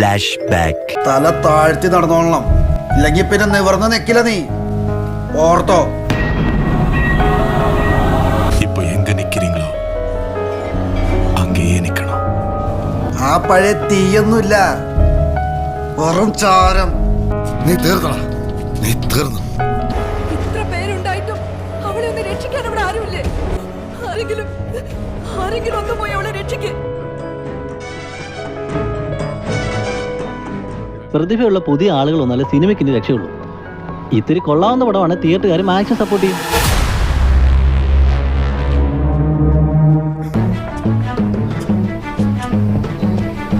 Flash back തല താഴ്ത്തി നടന്നോളണം. ഇല്ലെങ്കിൽ പിന്നെ നിവർന്ന് നിക്കില്ല നീ. ഓർത്തോ. ഇപ്പൊ എങ്ക നിക്കിരിങ്ങളോ? അങ്ങേ നിക്കണം? ആ പഴയ തീയൊന്നുമില്ല. വെറും ചാരം. നീ തീർന്നടാ. നീ തീർന്നു. ഇത്ര പേരുണ്ടായിട്ടും രക്ഷിക്കാൻ ആരെങ്കിലും ആരെങ്കിലും ഒന്ന് പോയി അവളെ രക്ഷിക്കേ. പ്രതിഭയുള്ള പുതിയ ആളുകൾ വന്നാലേ സിനിമയ്ക്ക് ഇനി രക്ഷയുള്ളൂ. ഇത്തിരി കൊള്ളാവുന്ന പടമാണ് തിയേറ്ററുകാർ മാക്സിമം സപ്പോർട്ട് ചെയ്യും.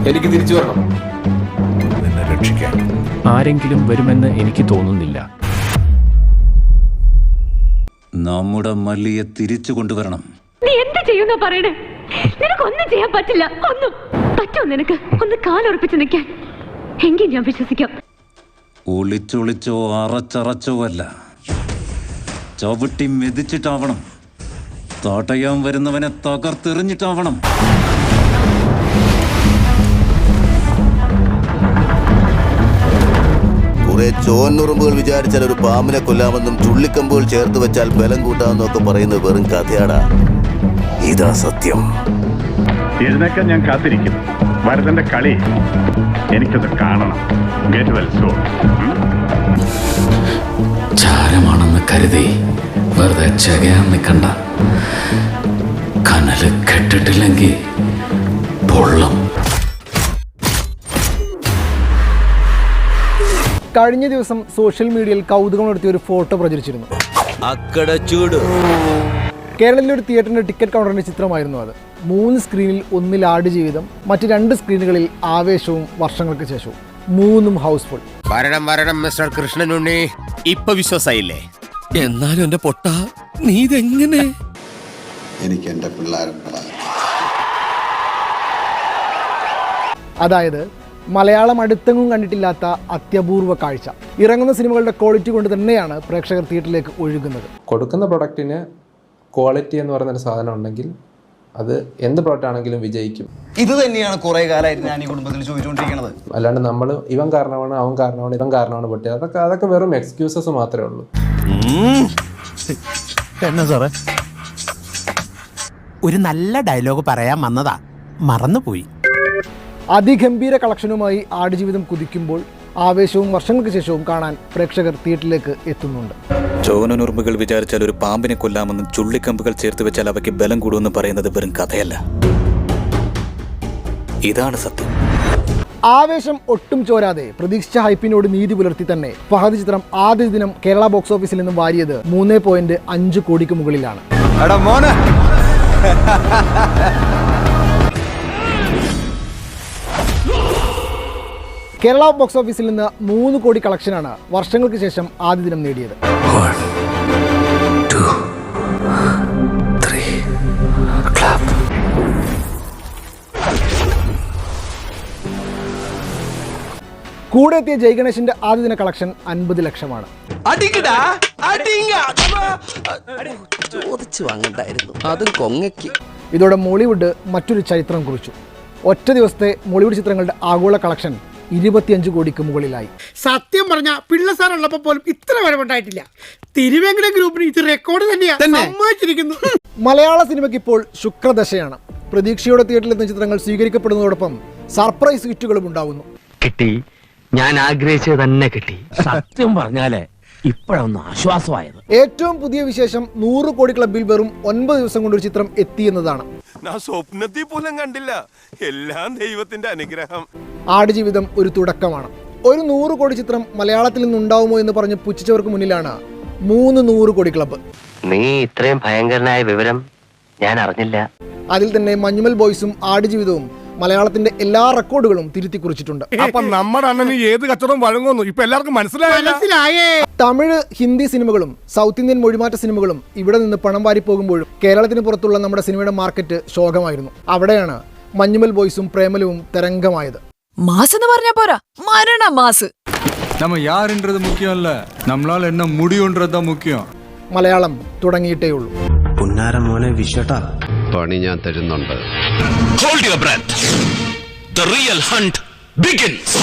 എനിക്ക് തിരിച്ചു വരണം. നിന്നെ രക്ഷിക്കാൻ. ആരെങ്കിലും വരുമെന്ന് എനിക്ക് തോന്നുന്നില്ല. നമ്മുടെ മല്ലിയെ തിരിച്ചു കൊണ്ടുവരണം. നീ എന്ത് ചെയ്യുന്ന പറയണേ? നിനക്കൊന്നും ചെയ്യാൻ പറ്റില്ല. ഒന്നും. പറ്റോ നിനക്ക്? ഒന്ന് കാലുറപ്പിച്ച് നിൽക്കാൻ. എങ്കിൽ ഞാൻ വിശ്വസിക്കാം. ഒളിച്ചൊളിച്ചോ അറച്ചറച്ചോ അല്ല. ചവിട്ടി മെതിച്ചിട്ടാവണം. തടയാൻ വരുന്നവനെ തകർത്തെറിഞ്ഞിട്ടാവണം. കുറെ ചോന്നുറുമ്പുകൾ വിചാരിച്ചാൽ ഒരു പാമ്പിനെ കൊല്ലാമെന്നും ചുള്ളിക്കമ്പുകൾ ചേർത്ത് വെച്ചാൽ ബലം കൂട്ടാമെന്നും ഒക്കെ പറയുന്നത് വെറും കഥയാടാ. ഇതാ സത്യം. എഴുന്നേക്കാൻ ഞാൻ കാത്തിരിക്കും. ഭരതന്റെ കളി. എനിക്കത് കാണണം. ഗെറ്റ് വെൽ സോ ചാരമാണെന്ന് കരുതി വെറുതെ ചകയാൻ നിൽക്കണ്ട കനൽ കെട്ടിട്ടില്ലെങ്കിൽ പൊള്ളും. കഴിഞ്ഞ ദിവസം സോഷ്യൽ മീഡിയയിൽ കൗതുകം നടത്തിയ ഒരു ഫോട്ടോ പ്രചരിച്ചിരുന്നു. അക്കട ചൂട്. കേരളത്തിലെ ഒരു തിയേറ്ററിന്റെ ടിക്കറ്റ് കൗണ്ടറിന്റെ ചിത്രമായിരുന്നു അത്. മൂന്ന് സ്ക്രീനിൽ ഒന്നിൽ ആട് ജീവിതം മറ്റ് രണ്ട് സ്ക്രീനുകളിൽ ആവേശവും വർഷങ്ങൾക്ക് ശേഷവും. മൂന്നും ഹൗസ്ഫുൾ. വരണം വരണം മിസ്റ്റർ കൃഷ്ണനുണ്ണി. ഇപ്പൊ വിശ്വാസായില്ലേ? എന്നാലും എന്റെ പൊട്ട നീ ഇതെങ്ങനെ? എനിക്ക് എന്റെ പിള്ളേരുണ്ടടാ അതായത് മലയാളം അടുത്തെങ്ങും കണ്ടിട്ടില്ലാത്ത അത്യപൂർവ കാഴ്ച. ഇറങ്ങുന്ന സിനിമകളുടെ ക്വാളിറ്റി കൊണ്ട് തന്നെയാണ് പ്രേക്ഷകർ തിയേറ്ററിലേക്ക് ഒഴുകുന്നത്. കൊടുക്കുന്ന പ്രൊഡക്റ്റിന് ക്വാളിറ്റി എന്ന് പറയുന്നൊരു സാധനം ഉണ്ടെങ്കിൽ അത് എന്ത് പ്രോഡക്റ്റ് ആണെങ്കിലും വിജയിക്കും. ഇത് തന്നെയാണ് കുറെ കാലമായിട്ട് ഞാൻ ഈ കുടുംബത്തിൽ ചോദിച്ചുകൊണ്ടിരിക്കുന്നത്. അല്ലാണ്ട് നമ്മൾ ഇവൻ കാരണമാണ് അവൻ കാരണമാണ് ഇവൻ കാരണമാണ് പൊട്ടിയത്. അതൊക്കെ അതൊക്കെ വെറും എക്സ്ക്യൂസസ് മാത്രമേ ഉള്ളൂ. എന്നാ സാറേ? ഒരു നല്ല ഡയലോഗ് പറയാൻ വന്നതാ. മറന്നുപോയി. അതിഗംഭീര കളക്ഷനുമായി ആടുജീവിതം കുതിക്കുമ്പോൾ ആവേശവും വർഷങ്ങൾക്ക് ശേഷവും കാണാൻ പ്രേക്ഷകർ തിയേറ്ററിലേക്ക് എത്തുന്നുണ്ട്. ചോനനുറുമ്പുകൾ വിചാരിച്ചാൽ ഒരു പാമ്പിനെ കൊല്ലാമെന്നും ചുള്ളിക്കമ്പുകൾ ചേർത്ത് വെച്ചാൽ അവയ്ക്ക് ബലം കൂടുമെന്ന് പറയുന്നത് വെറും കഥയല്ല. ഇതാണ് സത്യം. ആവേശം ഒട്ടും ചോരാതെ പ്രതീക്ഷിച്ച ഹൈപ്പിനോട് നീതി പുലർത്തി തന്നെ ഫഹദ് ചിത്രം ആദ്യ ദിനം കേരള ബോക്സ് ഓഫീസിൽ നിന്നും വാരിയത് മൂന്ന് പോയിന്റ് അഞ്ച് കോടിക്ക് മുകളിലാണ്. കേരള ബോക്സ് ഓഫീസിൽ നിന്ന് മൂന്ന് കോടി കളക്ഷനാണ് വർഷങ്ങൾക്ക് ശേഷം ആദ്യ ദിനം നേടിയത്. കൂടെ എത്തിയ ജയഗണേഷിന്റെ ആദ്യ ദിന കളക്ഷൻ അൻപത് ലക്ഷമാണ്. ചോദിച്ചു വാങ്ങണ്ടായിരുന്നു. അതും കൊങ്ങയ്ക്ക്. ഇതോടെ മോളിവുഡ് മറ്റൊരു ചരിത്രം കുറിച്ചു. ഒറ്റ ദിവസത്തെ മോളിവുഡ് ചിത്രങ്ങളുടെ ആഗോള കളക്ഷൻ ഇരുപത്തിയഞ്ച് കോടിക്ക് മുകളിലായി. സത്യം പറഞ്ഞ പിള്ള സാർ ഉള്ളപ്പോ പോലും ഇത്ര വരവുണ്ടായിട്ടില്ല. തിരുവേങ്കട ഗ്രൂപ്പിന് ഇത് റെക്കോർഡ് തന്നെയാണ് സമ്മതിച്ചിരിക്കുന്നു. മലയാള സിനിമയ്ക്ക് ഇപ്പോൾ ശുക്രദശയാണ്. പ്രതീക്ഷയോടെ തിയേറ്ററിലെത്തുന്ന ചിത്രങ്ങൾ സ്വീകരിക്കപ്പെടുന്നതോടൊപ്പം സർപ്രൈസ് ഹിറ്റുകളും ഉണ്ടാവുന്നു. കിട്ടി. ഞാൻ ആഗ്രഹിച്ചത് തന്നെ കിട്ടി. സത്യം പറഞ്ഞാലേ ഇപ്പോഴൊന്ന് ആശ്വാസമായത്. ഏറ്റവും പുതിയ വിശേഷം നൂറ് കോടി ക്ലബിൽ വെറും ഒൻപത് ദിവസം കൊണ്ട് ഒരു ചിത്രം എത്തി എന്നതാണ്. ഞാൻ സ്വപ്നത്തിൽ പോലും കണ്ടില്ല. എല്ലാം ദൈവത്തിന്റെ അനുഗ്രഹം. ആടുജീവിതം ഒരു തുടക്കമാണ്. ഒരു നൂറ് കോടി ചിത്രം മലയാളത്തിൽ നിന്നുണ്ടാവുമോ എന്ന് പറഞ്ഞ് പുച്ഛിച്ചവർക്ക് മുന്നിലാണ് മൂന്ന് നൂറ് കോടി ക്ലബ്ബ്. നീ ഇത്രയും ഭയങ്കരനായ വിവരം ഞാൻ അറിഞ്ഞില്ല. അതിൽ തന്നെ മഞ്ഞുമൽ ബോയ്സും ആടുജീവിതവും മലയാളത്തിന്റെ എല്ലാ റെക്കോർഡുകളും തിരുത്തി കുറിച്ചിട്ടുണ്ട്. അപ്പൊ നമ്മുടെ അണ്ണന് ഏത് കച്ചവടം വഴങ്ങുന്നു? ഇപ്പൊ എല്ലാവർക്കും മനസ്സിലായേ. തമിഴ് ഹിന്ദി സിനിമകളും സൗത്ത് ഇന്ത്യൻ മൊഴിമാറ്റ സിനിമകളും ഇവിടെ നിന്ന് പണം വാരി പോകുമ്പോഴും കേരളത്തിന് പുറത്തുള്ള നമ്മുടെ സിനിമയുടെ മാർക്കറ്റ് ശോകമായിരുന്നു. അവിടെയാണ് മഞ്ഞുമൽ ബോയ്സും പ്രേമലവും തരംഗമായത്. மாசுன்னு പറഞ്ഞാ പോരാ. മരണ മാസ്. നമ്മ യാറിന്റെ മുഖ്യമല്ല. നമ്മളാൽ நம்மளால என்ன முடியும்ன்றது മുഖ്യം. മലയാളം തുടങ്ങിയിട്ടേ ഉള്ളൂ. പുന്നാര മോനെ വിഷട്ടാ പണി ഞാൻ തരുന്നുണ്ട്. Hold your breath the real hunt begins